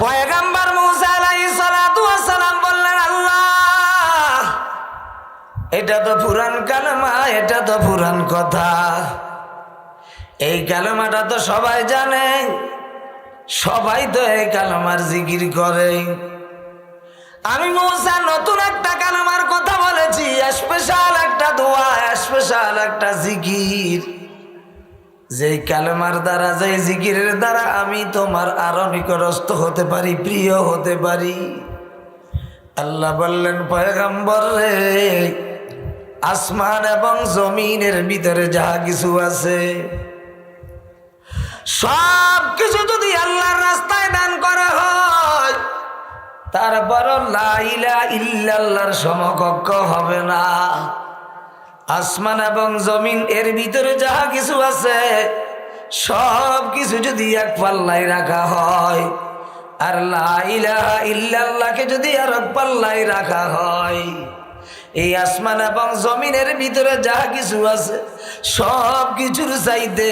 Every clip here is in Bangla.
পয়গাম্বার মুসা ওয়াস বললেন, আল্লাহ, এটা তো পুরান কালেমা, এটা তো পুরান কথা। এই কালেমাটা তো সবাই জানে, সবাই তো এই কালেমার জিকির করে। আমি মৌসা, নতুন একটা কালেমার কথা বলেছি স্পেশাল একটা দোয়া স্পেশাল একটা জিকির। যেই কালেমার দ্বারা যেই জিকিরের দ্বারা আমি তোমার আরও নিকটস্থ হতে পারি, প্রিয় হতে পারি। আল্লাহ বললেন, পয়গম্বর রে, আসমান এবং জমিনের ভিতরে যা কিছু আছে সব কিছু যদি আল্লাহর রাস্তায় দান করা হয় তারপর লাইলা ইল্লাল্লাহর সমকক্ষ হবে না। আসমান এবং জমিন, এর ভিতরে যাহা কিছু আছে, সব কিছু যদি এক পাল্লায় রাখা হয়, আর লাইলা ইল্লাল্লাহকে যদি আর এক পাল্লায় রাখা হয়, এই আসমান এবং জমিনের ভিতরে যা কিছু আছে, সব কিছুর চাইতে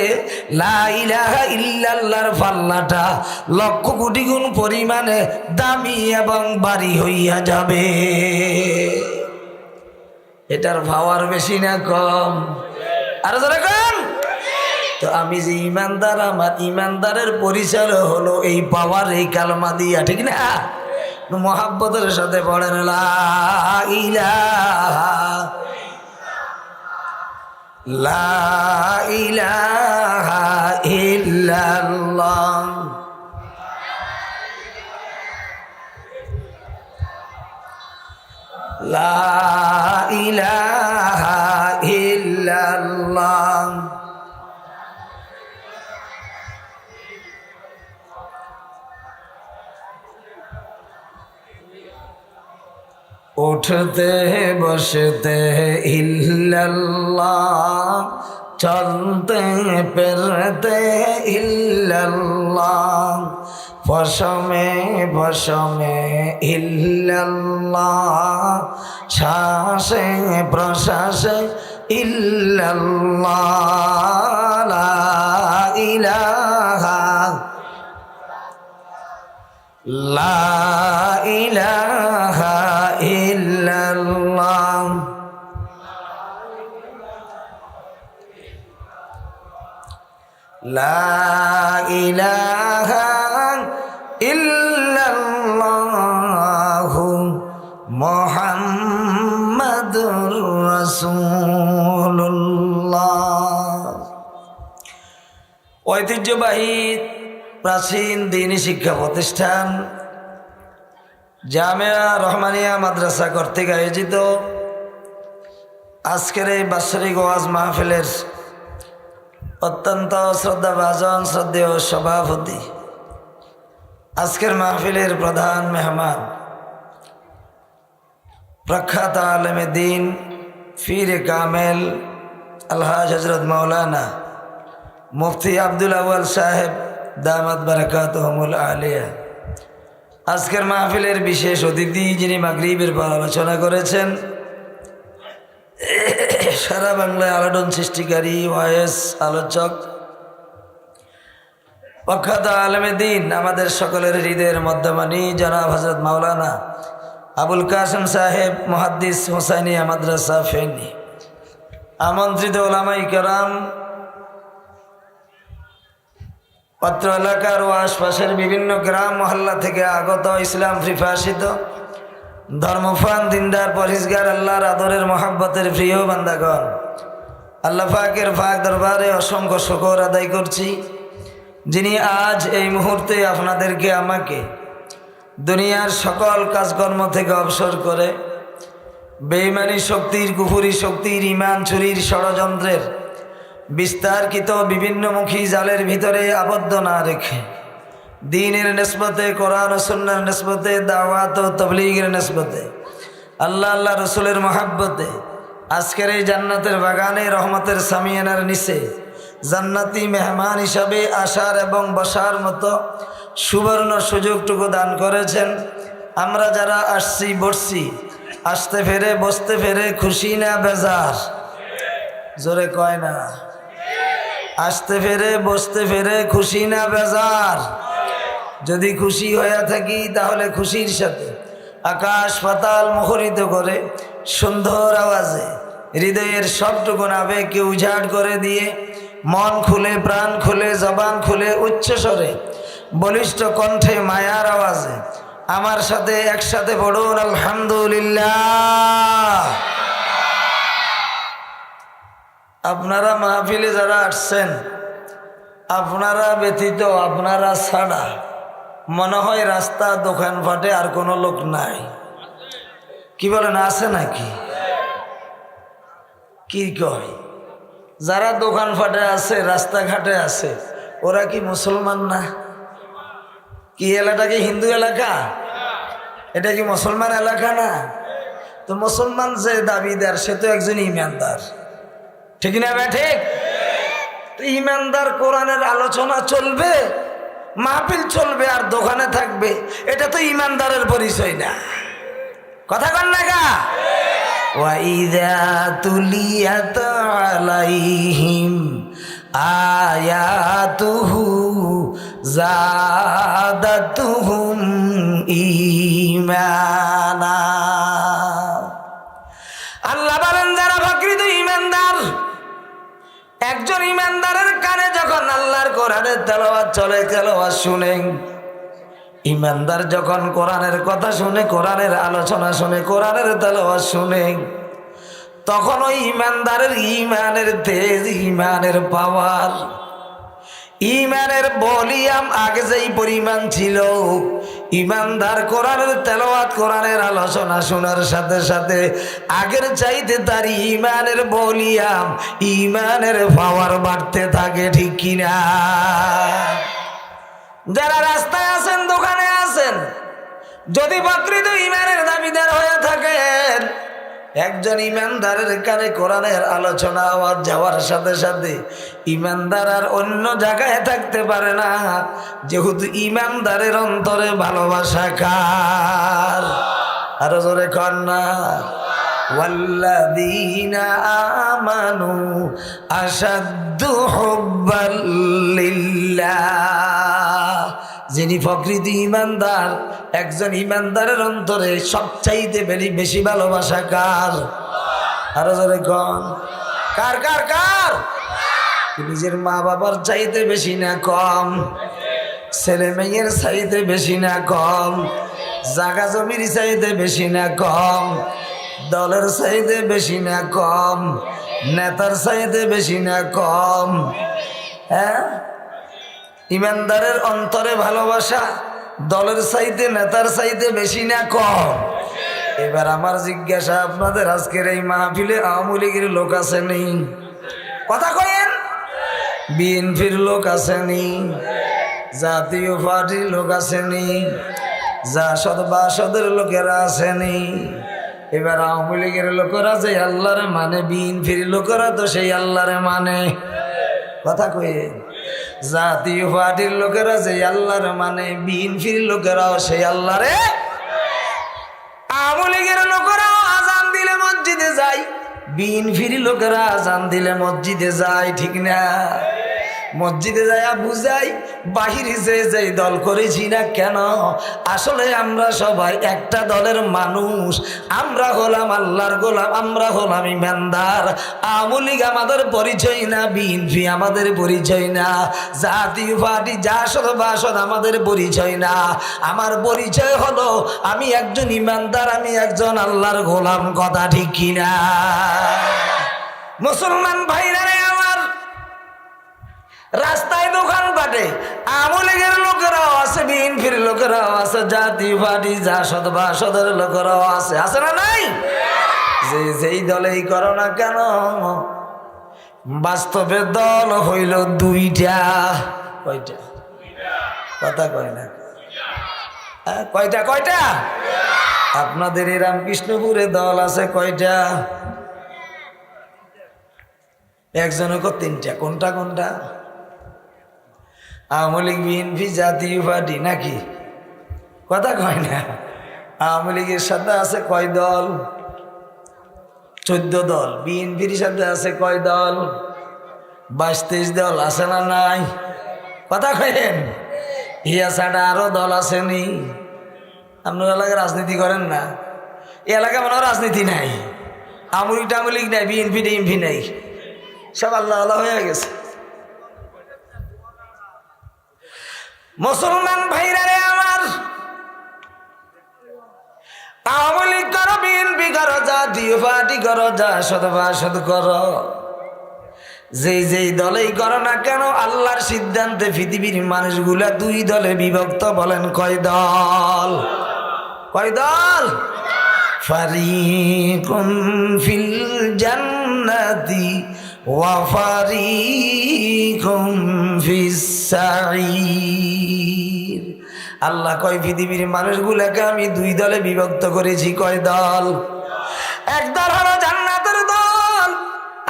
লাইলাহা ইল্লাল্লাহর পাল্লাটা লক্ষ কোটি গুণ পরিমাণে দামি এবং বাড়ি হইয়া যাবে। এটার পাওয়ার বেশি না কম। আরও যারা কম তো আমি যে ইমানদার, আমার ইমানদারের পরিচয় হলো এই পাওয়ার, এই কালমা দিয়া, ঠিক না? মহাব্বতের সাথে পড়েন লা উঠতে বসতে ইল্লাল্লাহ। চলতে পেরতে ইল্লাল্লাহ। ফসমে ফসমে ইল্লাল্লাহ। শ্বাসে প্রশ্বাসে, ইল্লাল্লাহ। ইলাহা লা ইলাহা লা ইল্লাল্লাহু ঐতিহ্যবাহী প্রাচীন দিনী শিক্ষা প্রতিষ্ঠান জামিয়া রহমানিয়া মাদ্রাসা কর্তৃক আয়োজিত আজকের এই বাৎসরিক ওয়াজ মাহফিলের অত্যন্ত শ্রদ্ধাভাজন, শ্রদ্ধেয় সভাপতি। আজকের মাহফিলের প্রধান মেহমান প্রখ্যাত আলমে দিন ফির কামেল আলহাজ হজরত মৌলানা মুফতি আব্দুল আউয়াল সাহেব, দামাত বারাকাত আলিয়া। আজকের মাহফিলের বিশেষ অতিথি যিনি মাগরীবের পর আলোচনা করেছেন সারা বাংলায় আলোড়ন সৃষ্টিকারী ওয়াইএস আলোচক। প্রখ্যাত আলমে দিন, আমাদের সকলের হৃদয়ের মধ্যমানি জনাব হজরত মাওলানা আবুল কাসেম সাহেব, মহাদ্দিস হোসাইনিয়া মাদ্রাসা, ফেনি। আমন্ত্রিত ওলামাই কেরাম, পত্র এলাকার ও আশপাশের বিভিন্ন গ্রাম মহল্লা থেকে আগত ইসলাম ফ্রিফাসিত ধর্মফান দিনদার পরিষ্কার আল্লাহর আদরের মহাব্বতের প্রিয় বান্দাগণ, আল্লাহ ফাকের ফাক দরবারে অসংখ্য শকর আদায় করছি, যিনি আজ এই মুহূর্তে আপনাদেরকে আমাকে দুনিয়ার সকল কাজকর্ম থেকে অবসর করে বেইমানি শক্তির, কুফুরি শক্তির ইমান চুরির ষড়যন্ত্রের বিস্তারকৃত বিভিন্নমুখী জালের ভিতরে আবদ্ধ না রেখে দিনের নেসবতে, কোরআন সন্ন্যার নেসবতে, দাওয়াত ও তবলিগের নেসবতে, আল্লাহ আল্লাহ রসুলের মহাব্বতে, আজকের এই জান্নাতের বাগানে রহমতের সামিয়ানার নিচে জান্নাতি মেহমান হিসাবে আসার এবং বসার মতো সুবর্ণ সুযোগটুকু দান করেছেন। আমরা যারা আসছি, বসছি, আসতে ফেরে, বসতে ফেরে খুশি না বেজার? জোরে কয় না? আসতে ফেরে, বসতে ফেরে খুশি না বেজার? যদি খুশি হয়ে থাকি, তাহলে খুশির সাথে আকাশ পাতাল মুখরিত করে, সুন্দর আওয়াজে হৃদয়ের সবটুকুন আবেগকে উজাড় করে দিয়ে, মন খুলে, প্রাণ খুলে, জবান খুলে উচ্চস্বরে বলিষ্ঠ কণ্ঠে মায়ার আওয়াজে, আমার সাথে একসাথে পড়ুন, আলহামদুলিল্লাহ। আপনারা মাহফিলে যারা আসছেন, আপনারা ব্যতীত আপনারা ছাড়া মনে হয় রাস্তা দোকানপাটে আর কোনো লোক নাই। কি বলেন, আছে নাকি? কি কয়? যারা দোকানপাটে আছে, রাস্তাঘাটে আছে, ওরা কি মুসলমান না? কি এলাকা কি হিন্দু এলাকা? এটা কি মুসলমান এলাকা না? তো মুসলমান যে দাবিদার, সে তো একজন ইমানদার। ঠিক না ভাই, ঠিক? ইমানদার কোরআনের আলোচনা চলবে মাহফিল চলবে আর দোকানে থাকবে, এটা তো ইমানদারের পরিচয় না। কথা কন না গা। আলাইহিম আয়াতুহু জাদাতুহুম ঈমানা। একজন ইমানদারের কানে যখন আল্লাহর কোরআনের তেলাওয়াত চলে, তেলাওয়াত শুনে। ইমানদার যখন কোরআনের কথা শুনে, কোরআনের আলোচনা শুনে, কোরআনের তেলাওয়াত শুনে, তখন ওই ইমানদারের ইমানের তেজ, ইমানের পাওয়ার ইমানের বলিয়াম আগে যেই পরিমাণ ছিল, ইমানদার কোরআনের তেলাওয়াত, কোরআনের আলোচনা শোনার সাথে সাথে আগের চাইতে তার ইমানের বলিয়াম ইমানের পাওয়ার বাড়তে থাকে, ঠিক কিনা? যারা রাস্তায় আছেন, দোকানে আছেন, যদি প্রকৃত ইমানের দাবিদার হয়ে থাকেন একজন ইমানদারের কানে কোরআনের আলোচনা আওয়াজ যাওয়ার সাথে সাথে ইমানদার আর অন্য জায়গায় থাকতে পারে না যেহেতু ইমানদারের অন্তরে ভালোবাসা কার আরো জোরে কন্যা والذين آمنوا أشد حبا لله যিনি প্রকৃতি ইমানদার, একজন ইমানদারের অন্তরে সবচাইতে বেশি বেশি ভালোবাসা কার? আরও জোরে কন। কার কার কার? নিজের মা বাবার চাইতে বেশি না কম, ছেলে মেয়ের চাইতে বেশি না কম, জাগা জমির চাইতে বেশি না কম, দলের চাইতে বেশি না কম, নেতার চাইতে বেশি না কম হ্যাঁ? ইমানদারের অন্তরে ভালোবাসা, দলের চাইতে, নেতার চাইতে বেশি না কম? এবার আমার জিজ্ঞাসা, আপনাদের আজকের এই মাহফিলে আওয়ামী লীগের লোক আছে নেই কথা কয়েন বিএনপির লোক আসেনি জাতীয় পার্টির লোক আসেনি জাসদ বাসদের লোকেরা আসেনি এবার আওয়ামী লীগের লোকেরা যে আল্লাহর মানে বিএনপির লোকেরা তো সেই আল্লাহর মানে। কথা কয়ে জাতীয় পার্টির লোকেরা যে আল্লাহর মানে বিএনপির লোকেরাও সেই আল্লাহরে। আওয়ামী লীগের লোকেরাও আজান দিলে মসজিদে যায়, বিএনপির লোকেরা আজান দিলে মসজিদে যায়, ঠিক না? মসজিদে যায় বুঝাই, বাহিরে যে যেই দল করেছি না কেন? আসলে আমরা সবাই একটা দলের মানুষ। আমরা হলাম আল্লাহর গোলাম, আমরা হলাম ইমানদার। আওয়ামী লীগ আমাদের পরিচয় না, বিএনপি আমাদের পরিচয় না। জাতীয় পার্টি জাসদ বাসদ আমাদের পরিচয় না। আমার পরিচয় হলো, আমি একজন ইমানদার, আমি একজন আল্লাহর গোলাম, কথা ঠিক কিনা? মুসলমান ভাইরা রাস্তায় দোকান পাটে। আমলিগের লোকেরাও আছে বিএনপির লোকেরাও আছে জাতি পার্টি জাসদ বাসদের লোকেরাও আছে। আছে না নাই? যে যেই দলেই করো না কেন বাস্তবে দল হইল দুইটা। কয়টা? কথা কয় না। হ্যাঁ, কয়টা কয়টা? আপনাদের এই রামকৃষ্ণপুরে দল আছে কয়টা? একজনকে তিনটা। কোনটা কোনটা? আওয়ামী লীগ, বিএনপি, জাতীয় পার্টি নাকি? কথা কয় না। আওয়ামী লীগের সাথে আছে কয় দল? চোদ্দ দল। বিএনপির সাথে আছে কয় দল? বাইশ তেইশ দল আছে না নাই? কথা কয়েন। ইয়া ছাড়া আরও দল আসেনি আপনার এলাকায় রাজনীতি করেন না? এই এলাকায় মনে রাজনীতি নাই। আমলিক টামলিক নাই বিএনপি টিএমপি নাই। সব আল্লাহ আল্লাহ হয়ে গেছে। মুসলমান ভাইরা রে আমার। আওয়ামী লীগ করো বিএনপি করো জাতীয় পার্টি করো যা সদবা সদ করো। যেই যেই দলেই করো না কেন, আল্লাহর সিদ্ধান্তে পৃথিবীর মানুষগুলা দুই দলে বিভক্ত বলেন কয় দল? কয় দল? ফারিকুন ফিল জান্নাতি আল্লাহ কয়, পৃথিবীর মানুষগুলোকে আমি দুই দলে বিভক্ত করেছি। কয় দল? এক দল হলো জান্নাতের দল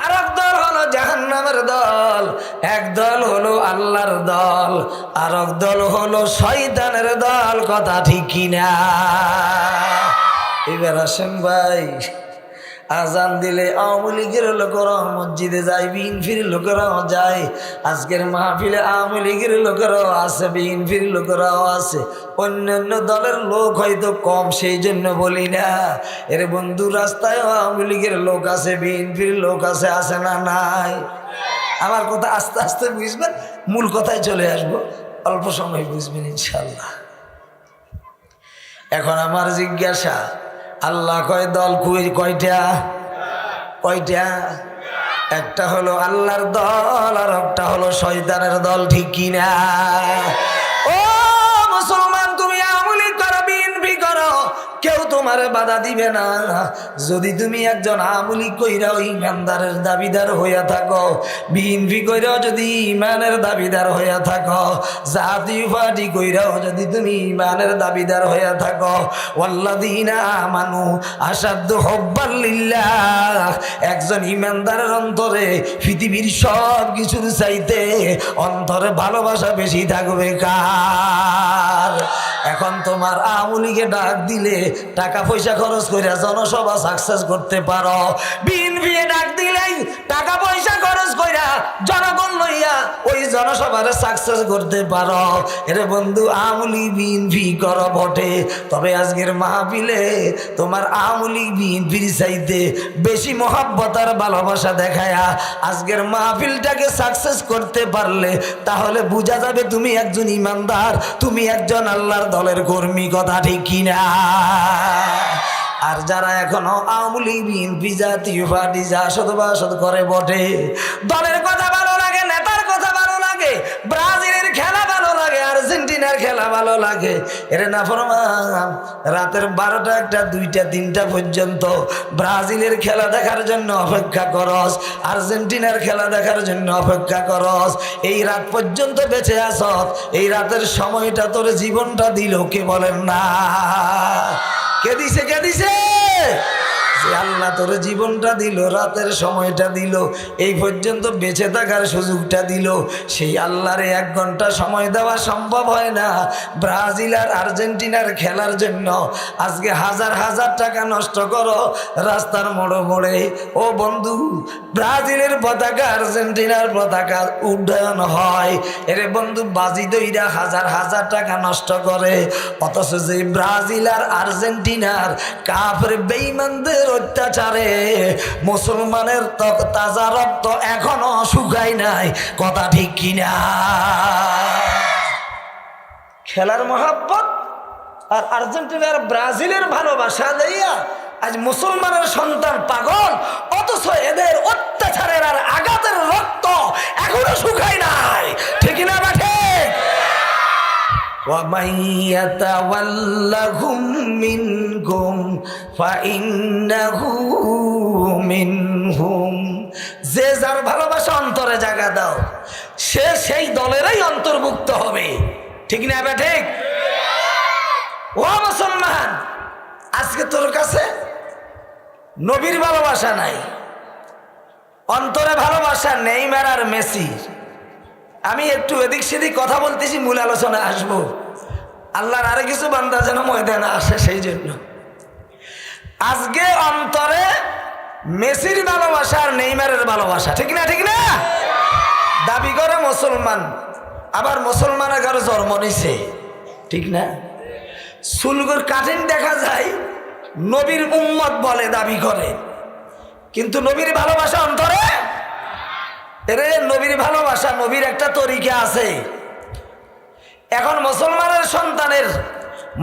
আর এক দল হলো জাহান্নামের দল। এক দল হলো আল্লাহর দল আর এক দল হলো শয়তানের দল। কথা ঠিক কিনা? এবার আসেন ভাই। আজান দিলে আওয়ামী লীগের লোকেরাও মসজিদে যায়, বিএনপির লোকেরাও যায়। আজকের মাহফিলে আওয়ামী লীগের লোকেরাও আছে, বিএনপির লোকেরাও আছে। অন্যান্য দলের লোক হয়তো কম, সেই জন্য বলি না। এর বন্ধু রাস্তায় আওয়ামী লীগের লোক আছে, বিএনপির লোক আছে আছে না নাই? আমার কথা আস্তে আস্তে বুঝবেন, মূল কথায় চলে আসব। অল্প সময় বুঝবেন ইনশাল্লাহ এখন আমার জিজ্ঞাসা আল্লাহ কয় দল কুই কয়টা? কয়টা? একটা হলো আল্লাহর দল আর একটা হলো শয়তানের দল, ঠিক কিনা? তোমার বাধা দিবে না। যদি তুমি একজন আমলি কইরাও ইমানদারের দাবিদার হইয়া থাকো বিএনপি কইরাও যদি ইমানের দাবিদার হইয়া থাকো জাতীয় পার্টি কইরাও যদি তুমি ইমানের দাবিদার হইয়া থাকো ওয়াল্লাদিনা আমানু আসাধ্য হব্বাল্লিল্লাহ একজন ইমানদারের অন্তরে পৃথিবীর সব কিছুর চাইতে অন্তরে ভালোবাসা বেশি থাকবে কার? এখন তোমার আমলিকে ডাক দিলে টাকা পয়সা খরচ করে জনসভা সাকসেস করতে পারো। বিএনপি ডাক দিলেই টাকা পয়সা খরচ কইরা জনগণ লইয়া ওই জনসভারে সাকসেস করতে পারো। এরে বন্ধু, আমলি বিএনপি কর বটে। তবে আজকের মাহফিলে তোমার আমলি বিএনপির চাইতে বেশি মহাব্বত আর ভালোবাসা দেখায়া আজকের মাহফিলটাকে সাকসেস করতে পারলে তাহলে বোঝা যাবে তুমি একজন ইমানদার, তুমি একজন আল্লাহর দলের কর্মী কথা ঠিক কিনা? আর যারা এখনও আওয়ামী লীগ, বিএনপি জাতীয় পার্টি যা সদবাসদ করে বটে, দলের কথা ভালো লাগে, নেতার কথা ভালো লাগে লাগে আর্জেন্টিনার খেলা ভালো লাগে। এরে না ফরমান, রাতের বারোটা একটা, দুইটা, তিনটা পর্যন্ত ব্রাজিলের খেলা দেখার জন্য অপেক্ষা করস, আর্জেন্টিনার খেলা দেখার জন্য অপেক্ষা করস। এই রাত পর্যন্ত বেঁচে আসত এই রাতের সময়টা তোর জীবনটা দিল, কে বলেন না? কে দিছে কে দিছে? যে আল্লাহ তোর জীবনটা দিল, রাতের সময়টা দিল, এই পর্যন্ত বেঁচে থাকার সুযোগটা দিল। সেই আল্লাহর এক ঘণ্টা সময় দেওয়া সম্ভব হয় না। ব্রাজিল আর আর্জেন্টিনার খেলার জন্য আজকে হাজার হাজার টাকা নষ্ট করো, রাস্তার মোড়ে মোড়ে। ও বন্ধু, ব্রাজিলের পতাকা আর্জেন্টিনার পতাকা উড্ডয়ন হয়। এরে বন্ধু, বাজি দইরা হাজার হাজার টাকা নষ্ট করে। অথচ যে ব্রাজিল আর আর্জেন্টিনার কাফের বেইমানদের অত্যাচারে। মুসলমানের তাজা রক্ত এখনও শুকায় নাই। কথা ঠিক কিনা? খেলার মহাব্বত? আর আর্জেন্টিনার ব্রাজিলের ভালোবাসা দেইয়া আজ মুসলমানের সন্তান পাগল, অথচ এদের অত্যাচারের আর আঘাতের রক্ত এখনও শুকায় নাই। ঠিক না ومن يتولهم منكم فإنه منهم যে যার ভালোবাসা অন্তরে জায়গা দাও সে সেই দলেরই অন্তর্ভুক্ত হবে ঠিক না বে ঠিক ও মুসলমান আজকে তোর কাছে নবীর ভালোবাসা নাই অন্তরে ভালোবাসা নেইমার আর মেসি আমি একটু এদিক সেদিক কথা বলতেছি, মূল আলোচনা আসব। আল্লাহর আরও কিছু বান্দা যেন ময়দানে আসে সেই জন্য। আজকে অন্তরে মেসির ভালোবাসা আর নেইমারের ভালোবাসা, ঠিক না ঠিক না? দাবি করে মুসলমান, আবার মুসলমানের ঘরে জন্ম নিছে, ঠিক না? সুলগুর কাঠিন দেখা যায়, নবীর উম্মত বলে দাবি করে। কিন্তু নবীর ভালোবাসা অন্তরে এরে নবীর ভালোবাসা, নবীর একটা তরিকা আছে। এখন মুসলমানের সন্তানের,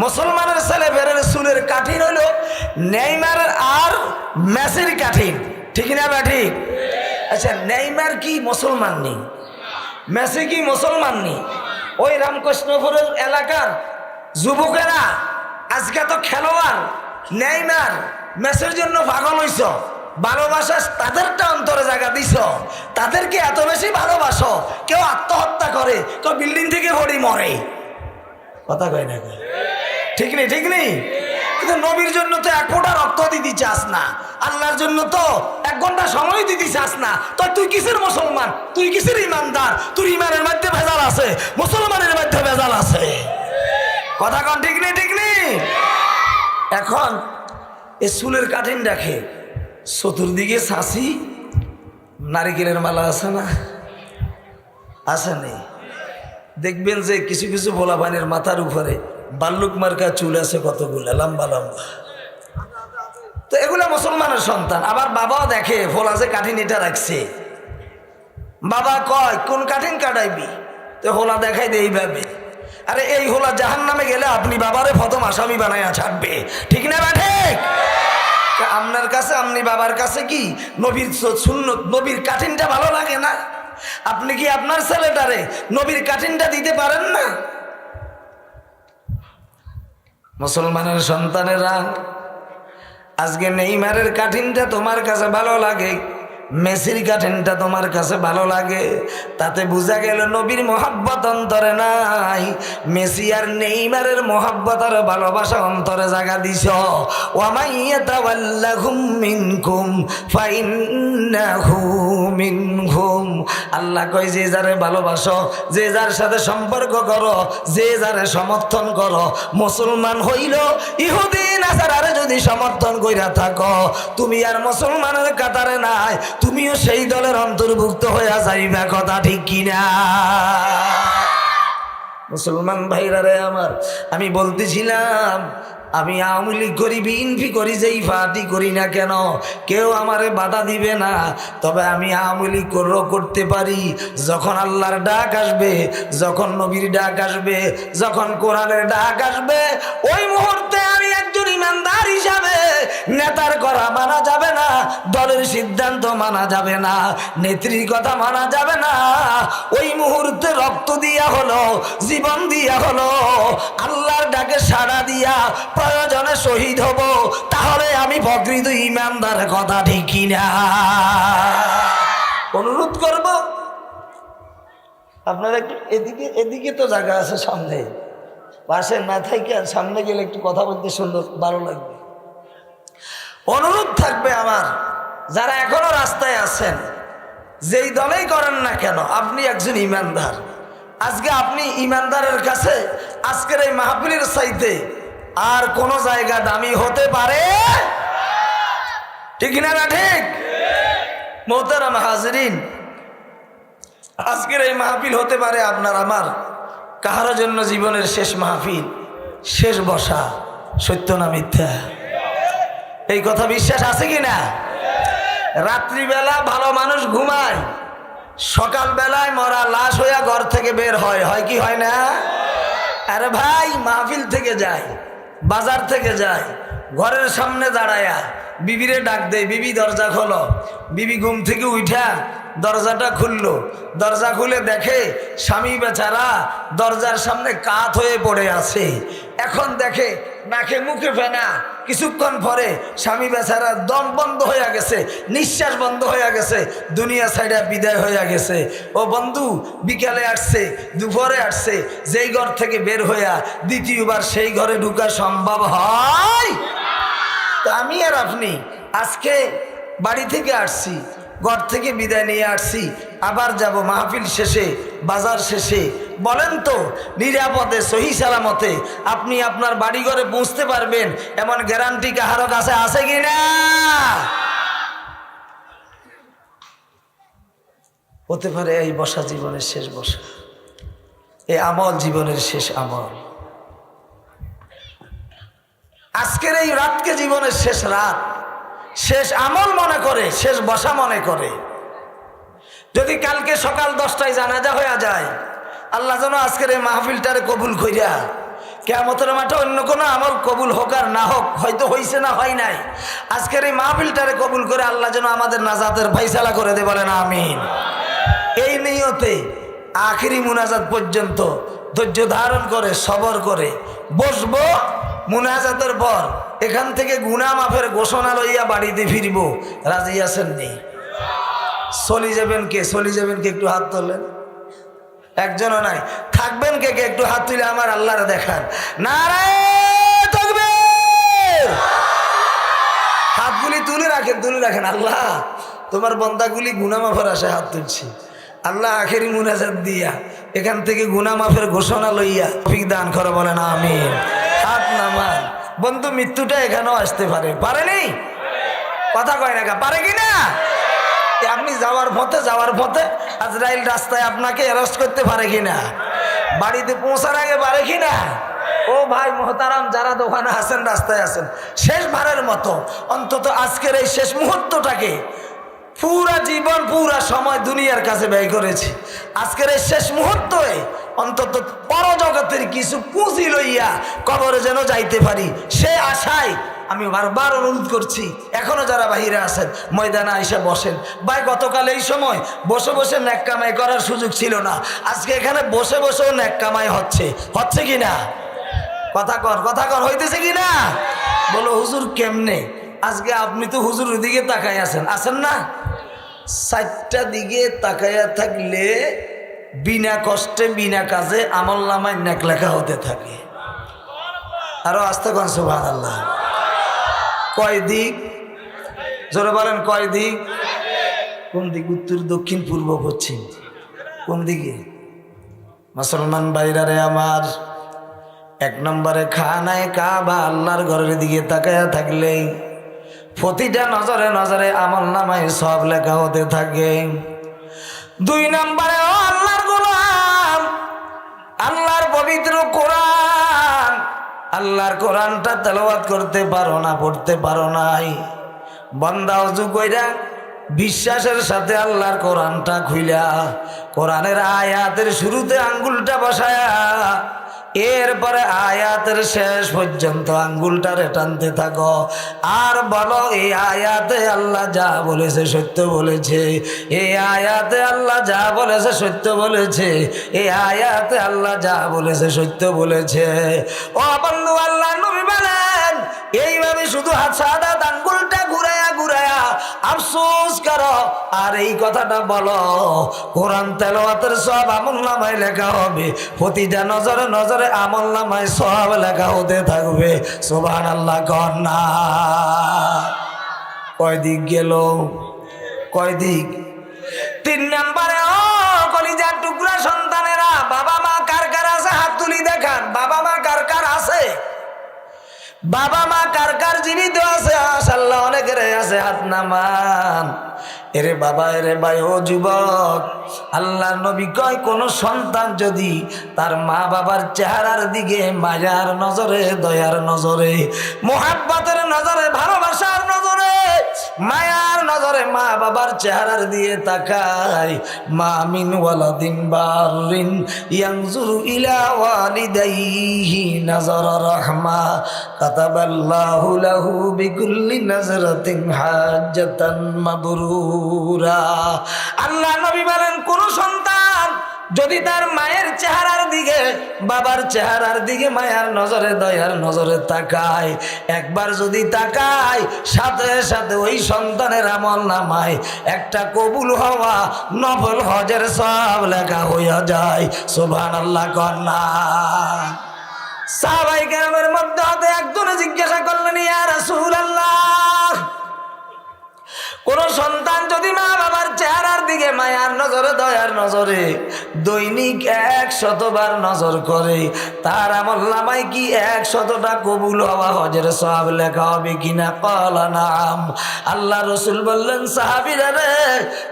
মুসলমানের ছেলে ফেরের চুলের কাঠিন হলো নেইমারের আর মেসির কাঠিন। ঠিক না বা ঠিক? আচ্ছা নেইমার কি মুসলমান নেই? মেসি কি মুসলমান নেই? ওই রামকৃষ্ণপুরের এলাকার যুবকেরা, আজকে তো খেলোয়াড়, নেইমার, মেসির জন্য পাগল হইছ। ভালোবাসা তাদেরটা অন্তরে জায়গা দিছ। তাদেরকে এত বেশি ভালোবাসো, কেউ আত্মহত্যা করে, কেউ বিল্ডিং থেকে পড়ি মরে। কথা কয় না? ঠিক নেই ঠিক নেই? কিন্তু নবীর জন্য তো এক ফোঁটা রক্ত দিতে চাস না। আল্লাহর জন্য তো এক ঘণ্টা সময় দিতে চাস না। তো তুই কিসের মুসলমান? তুই কিসের ইমানদার? তুই ইমানের মধ্যে ভেজাল আছে, মুসলমানের মধ্যে ভেজাল আছে। কথা কন, ঠিক নেই ঠিক নেই? এখন এ চুলের কাঠিন রাখে চতুর্দিকে শাসি নারিকেলের মালা আছে না? আছে নেই। দেখবেন যে কিছু কিছু ভোলা পানির মাথার উপরে বাল্লুক মার্কা চুল আছে কতগুলো, লম্বা লম্বা। তো এগুলা মুসলমানের সন্তান। আবার বাবাও দেখে, ভোলা যে কাঠিন এটা রাখছে। বাবা কয়, কোন কাঠিন কাটাইবি? তো হোলা দেখাই দে এইভাবে। আরে এই হোলা জাহান নামে গেলে আপনি বাবারে প্রথম আসামি বানাইয়া ছাড়বে। ঠিক না বা ঠিক? আপনার কাছে, আপনি বাবার কাছে কি নবীর শূন্য নবীর কাঠিনটা ভালো লাগে না? আপনি কি আপনার ছেলেটারে নবীর কাঠিনটা দিতে পারেন না? মুসলমানের সন্তানেরা, আজকে নেইমারের কাঠিনটা তোমার কাছে ভালো লাগে। মেসির কাঠিনটা তোমার কাছে ভালো লাগে? তাতে বোঝা গেল নবীর মোহাব্বত অন্তরে নাই। মেসি আর নেইমারের মহাব্বত আর ভালোবাসা অন্তরে জাগা দিছ। মিনহুম। আল্লাহ কয়, যে যারে ভালোবাসো, যে যার সাথে সম্পর্ক করো, যে যারে সমর্থন করো, মুসলমান হইল ইহুদিন আসারে যদি সমর্থন কইরা থাকো। তুমি আর মুসলমানের কাতারে নাই তুমিও সেই দলের অন্তর্ভুক্ত হইয়া যাইবা, কথা ঠিক কিনা? মুসলমান ভাইরা রে আমার, আমি বলতেছিলাম আমি আওয়ামী লীগ করি, বিএনপি করি, যেই পার্টি করি না কেন, কেউ আমারে বাধা দিবে না। তবে আমি আওয়ামী লীগ করলেও করতে পারি। যখন আল্লাহর ডাক আসবে, যখন নবীর ডাক আসবে, যখন কোরআনের ডাক আসবে, ওই মুহূর্তে আমি একজন ইমানদার হিসাবে নেতার করা মানা যাবে না, দলের সিদ্ধান্ত মানা যাবে না, নেত্রীর কথা মানা যাবে না। ওই মুহূর্তে রক্ত দিয়া হলো, জীবন দিয়া হলো, আল্লাহর ডাকে সাড়া দিয়া প্রয়োজনে শহীদ হব, তাহলে আমি প্রকৃত ইমানদার কথা ঠিকই না। অনুরোধ করব, আপনারা একটু এদিকে এদিকে তো জায়গা আছে সামনে। পাশে না থাকে আর সামনে গেলে একটু কথা বলতে সুন্দর, ভালো লাগবে। অনুরোধ থাকবে আমার, যারা এখনও রাস্তায় আছেন, যেই দলেই করেন না কেন, আপনি একজন ইমানদার। আজকে আপনি ইমানদারের কাছে, আজকের এই মাহফিলের চাইতে আর কোন জায়গা দামি হতে পারে? ঠিক না না ঠিক? মোহতারাম হাজরিন, আজকের এই মাহফিল হতে পারে আপনার আমার, কাহার জন্য জীবনের শেষ মাহফিল, শেষ বসা, সত্য না মিথ্যা? এই কথা বিশ্বাস আছে কি না রাত্রিবেলা ভালো মানুষ ঘুমায়, সকালবেলায় মরা লাশ হইয়া ঘর থেকে বের হয় হয় কি হয় না? আরে ভাই, মাহফিল থেকে যায়। বাজার থেকে যায়, ঘরের সামনে দাঁড়ায়া বিবিরে ডাক দেয়, বিবি, দরজা খোলো। বিবি ঘুম থেকে উঠা, দরজাটা খুলল। দরজা খুলে দেখে স্বামী বেচারা দরজার সামনে কাত হয়ে পড়ে আছে। এখন দেখে নাকে মুখে ফেনা। কিছুক্ষণ পরে স্বামী বেচারার দম বন্ধ হয়ে গেছে, নিঃশ্বাস বন্ধ হয়ে গেছে, দুনিয়া সাইডা বিদায় হয়ে গেছে। ও বন্ধু, বিকালে আসছে, দুপুরে আসছে, যেই ঘর থেকে বের হইয়া দ্বিতীয়বার সেই ঘরে ঢুকা সম্ভব হয়? তো আমি আর আপনি, আজকে বাড়ি থেকে আসছি। ঘর থেকে বিদায় নিয়ে আসছি। আবার যাব মাহফিল শেষে, বাজার শেষে। বলেন তো, নিরাপদে, সহি সালামতে আপনি আপনার বাড়ি ঘরে পৌঁছতে পারবেন। এমন গ্যারান্টি কাহারও কাছে আছে কি না হতে পারে এই বসা জীবনের শেষ বসা। এই আমল জীবনের শেষ আমল। আজকের এই রাতকে জীবনের শেষ রাত। শেষ আমল মনে করে, শেষ বসা মনে করে। যদি কালকে সকাল দশটায় জানাজা হয়ে যায়, আল্লাহ যেন আজকের এই মাহফিলটারে কবুল কইরা কেমতের মাঠে অন্য কোনো আমল কবুল হোক আর না হোক, হয়তো হইছে না হয় নাই, আজকের এই মাহফিলটারে কবুল করে আল্লাহ যেন আমাদের নাজাতের ফাইসালা করে দে বলেন, আমিন। এই নিয়তে আখিরি মুনাজাত পর্যন্ত ধৈর্য ধারণ করে, সবর করে, বসবো, মুনাজাতের পর এখান থেকে গুনা মাফের ঘোষণা লইয়া বাড়িতে ফিরব। রাজি আছেন চলি যাবেন কে? চলি যাবেন কে? একটু হাত তোলেন। একজনও নাই। থাকবেন কে কে? একটু হাত তুলে আমার আল্লাহরে দেখান। নারায় থাকবে হাতগুলি তুলে রাখেন তুলে রাখেন। আল্লাহ, তোমার বন্দাগুলি গুনামাফের আসে হাত তুলছি। আল্লাহ আখেরি মুনাজাত দিয়া এখান থেকে গুনামাফের ঘোষণা লইয়া ফিক দান করে বলেন, আমিন। হাত নামান। বন্ধু, মৃত্যুটা এখানেও আসতে পারে। পারেনি কথা কয় না পারে কি না? আপনি যাওয়ার পথে যাওয়ার পথে আজরাইল রাস্তায় আপনাকে অ্যারেস্ট করতে পারে কি না? বাড়িতে পৌঁছার আগে পারে কি না? ও ভাই, মোহতারাম, যারা দোকানে আছেন, রাস্তায় আছেন শেষ ভারের মতো, অন্তত আজকের এই শেষ মুহূর্তটাকে পুরা জীবন, পুরা সময় দুনিয়ার কাছে ব্যয় করেছি। আজকের এই শেষ মুহূর্তে অন্তত পরজগতের কিছু পুঁজি লইয়া কবরে যেন যাইতে পারি, সে আশায় আমি বারবার অনুরোধ করছি, এখনও যারা বাহিরে আছেন, ময়দানে আইসা বসেন। ভাই, গতকাল এই সময় বসে বসে ন্যাক কামাই করার সুযোগ ছিল না। আজকে এখানে বসে বসেও ন্যাক কামাই হচ্ছে। হচ্ছে কি না? কথা কর কথা কর, হইতেছে কি না? বলো, হুজুর কেমনে? আজকে আপনি তো হুজুর দিকে তাকাই আছেন। আছেন না? চারটা দিকে তাকাইয়া থাকলে বিনা কষ্টে, বিনা কাজে আমল নামায় নেক লেখা হতে থাকে। আরও আস্তে কন সুভান আল্লাহ কয় দিক? জোরে বলেন, কয় দিক? কোন দিক? উত্তর, দক্ষিণ, পূর্ব, পশ্চিম। কোন দিকে? মুসলমান বাইরারে আমার, এক নম্বরে খানায় কাবা, আল্লাহর ঘরের দিকে তাকায়া থাকলেই প্রতিটা নজরে নজরে আমল নামায় সব লেখা হতে থাকে। দুই নম্বরে আল্লাহর গোলাম, আল্লাহর পবিত্র কোরআন। আল্লাহর কোরআনটা তেলাওয়াত করতে পারো না, পড়তে পারো নাই। বন্দা অজু কইরা বিশ্বাসের সাথে আল্লাহর কোরআনটা খুইলা, কোরআনের আয়াতের শুরুতে আঙ্গুলটা বসায়া এরপরে আয়াতের শেষ পর্যন্ত আঙ্গুলটারে টানতে থাকো। আর বলো, এই আয়াতে আল্লাহ যা বলেছে সত্য বলেছে। এই আয়াতে আল্লাহ যা বলেছে সত্য বলেছে। এই আয়াতে আল্লাহ যা বলেছে সত্য বলেছে। ও বন্ধু, আল্লাহ নবী বলেন এইভাবে শুধু হাত সাদা আঙ্গুলটা ঘুরায়া ঘুরায়া আফসোস করো। আর এই কথাটা বলো, কোরআন তেলাওয়াতের সব আমল নামায় লেখা হবে। প্রতিটা নজরে নজরে আমল নামায় সব লেখা হতে থাকবে। সোবান আল্লাহ কন্যা কয়দিক গেল? কয় দিক তিন নম্বরে, ও কলিজার টুকরা সন্তানেরা, বাবা মা কার কার আছে হাত তুলি দেখান বাবা মা কার কার আছে বাবা মা কার কার জীবিত আছে? আসাল্লাহ অনেকের আছে হাত নামান। এরে বাবা, এরে ভাই, ও যুবক আল্লাহ নবী কয়, কোন সন্তান যদি তার মা বাবার চেহারার দিকে মায়ার নজরে, দয়ার নজরে, মোহাব্বতের নজরে, ভালোবাসার নজরে, মায়ার নজরে মা বাবার চেহারার দিয়ে তাকায়, মা ওয়ালাদিন বারিন ইয়ানজুরু ইলা ওয়ালিদাইহি নাজার রাহমা, কাতাবাল্লাহু লাহু বিকুল্লি নাজরাতিন হাজ্জাতান মাবরুরা আল্লাহ নবী বলেন, কোন সন্তান যদি তার মায়ের চেহারার দিকে, বাবার চেহারার দিকে মায়ার নজরে, দয়ার নজরে তাকায়, একবার যদি তাকায়, সাথে সাথে ওই সন্তানের আমল নামায়, একটা কবুল হওয়া, নফল হজের সব লেখা হইয়া যায়। সোভান আল্লাহ কন্যা সাহাবাই গ্রামের মধ্যে হতে একজনে জিজ্ঞাসা করলেন, ইয়া আল্লাহ কোন সন্তান যদি মা বাবার চেহারার দিকে মায়ার নজরে, দয়ার নজরে, দৈনিক এক শতবার নজর করে, তার আমল নামায় কি এক শতটা কবুল হওয়া হজের সব লেখা হবে কিনা? কলা নাম আল্লাহ রসুল বললেন, সাহাবিরা রে,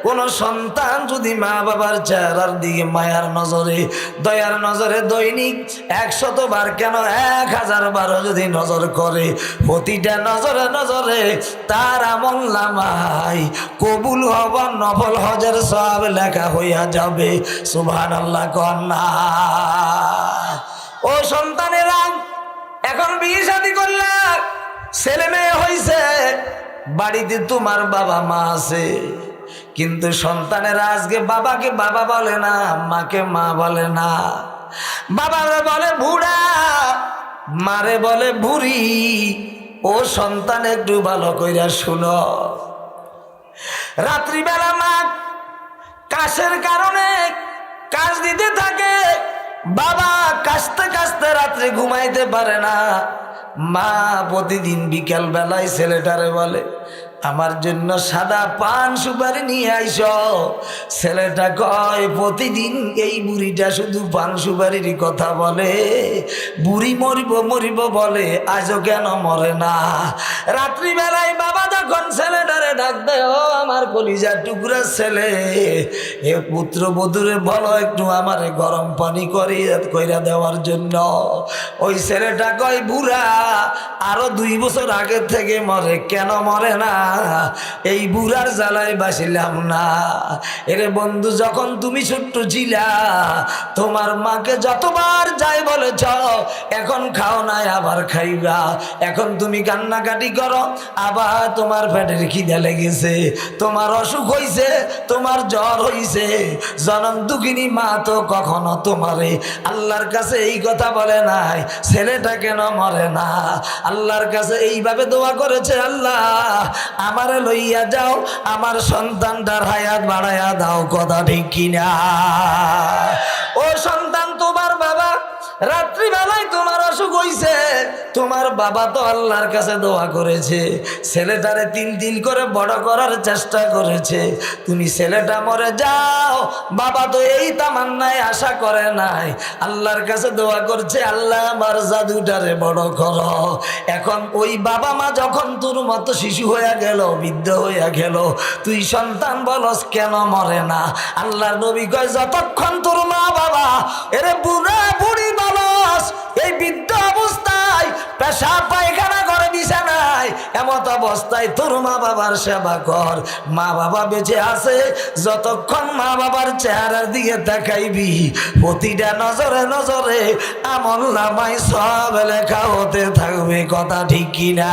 কোন সন্তান যদি মা বাবার চেহারার দিকে মায়ার নজরে, দয়ার নজরে দৈনিক এক শতবার কেন এক হাজার বারো যদি নজর করে, প্রতিটা নজরে নজরে তার আমল নামাই কবুল হবার নফল হজের সব লেখা হইয়া যাবে। সুভান আল্লাহ কন্যা ও সন্তানেরা, এখন বিয়ে শাদি করলা ছেলে মেয়ে হইছে, বাড়িতে তোমার বাবা মা আছে। কিন্তু সন্তানেরা আজকে বাবাকে বাবা বলে না, মাকে মা বলে না। বাবারে বলে বুড়া, মারে বলে বুড়ি। ও সন্তান একটু ভালো কইরা শুনো। রাত্রিবেলা মা কাশের কারণে কাজ দিতে থাকে। বাবা কাশতে কাশতে রাত্রে ঘুমাইতে পারে না। মা প্রতিদিন বিকেল বেলায় ছেলেটারে বলে, আমার জন্য সাদা পান সুপারি নিয়ে আইস। ছেলেটা কয়, প্রতিদিন এই বুড়িটা শুধু পান সুপারির কথা বলে। বুড়ি মরিব মরিব বলে, আজও কেন মরে না? রাত্রিবেলায় বাবা যখন ছেলেটারে ডাক দেয় আমার কলিজার টুকরা ছেলে। এ পুত্র বধুরে বলো, একটু আমারে গরম পানি করিয়া কইরা দেওয়ার জন্য। ওই ছেলেটা কয়, বুড়া, আরও দুই বছর আগে থেকে মরে, কেন মরে না? এই বুড়ার জ্বালায় বাসিলাম না। এরে বন্ধু, যখন তুমি ছোট্ট ছিলা, তোমার মাকে যতবার যাই বলেছ, এখন খাও নাই, আবার খাইবা। এখন তুমি কান্নাকাটি করো, আবার তোমার পেটের খিদে লেগেছে। তোমার অসুখ হইছে, তোমার জ্বর হইছে। জনম দুঃখিনী মা তো কখনো তোমারে আল্লাহর কাছে এই কথা বলে নাই, ছেলেটা কেন মরে না? আল্লাহর কাছে এইভাবে দোয়া করেছে আল্লাহ, আমারে লইয়া যাও, আমার সন্তানটার হায়াত বাড়াইয়া দাও, কথা ঠিক কিনা? ও সন্তান, তোমার বাবা রাত্রিবেলায় তোমার অসুখ হইছে। তোমার বাবা তো আল্লাহর কাছে দোয়া করেছে। ছেলেটারে তিন তিন করে বড় করার চেষ্টা করেছে। তুমি ছেলেটা মরে যাও। বাবা তো এই তামান্নায় আশা করে নাই। আল্লাহর কাছে দোয়া করছে, আল্লাহ আমার জাদুটারে বড় কর। এখন ওই বাবা মা যখন তোর মতো শিশু হইয়া গেল, বৃদ্ধ হইয়া গেল, তুই সন্তান বলস কেন মরে না? আল্লাহর নবী কয়, যতক্ষণ তোর মা বাবা, এরে বুড়া বুড়ি বলস এই বৃদ্ধ অবস্থায় পেশা পায়খানা করে বিছানায় এমত অবস্থায় তোর মা বাবার সেবা কর। মা বাবা বেঁচে আছে, যতক্ষণ মা বাবার চেহারার দিকে দেখাইবি, প্রতিটা নজরে নজরে আমল নামাই সব লেখা হতে থাকবে, কথা ঠিক কিনা?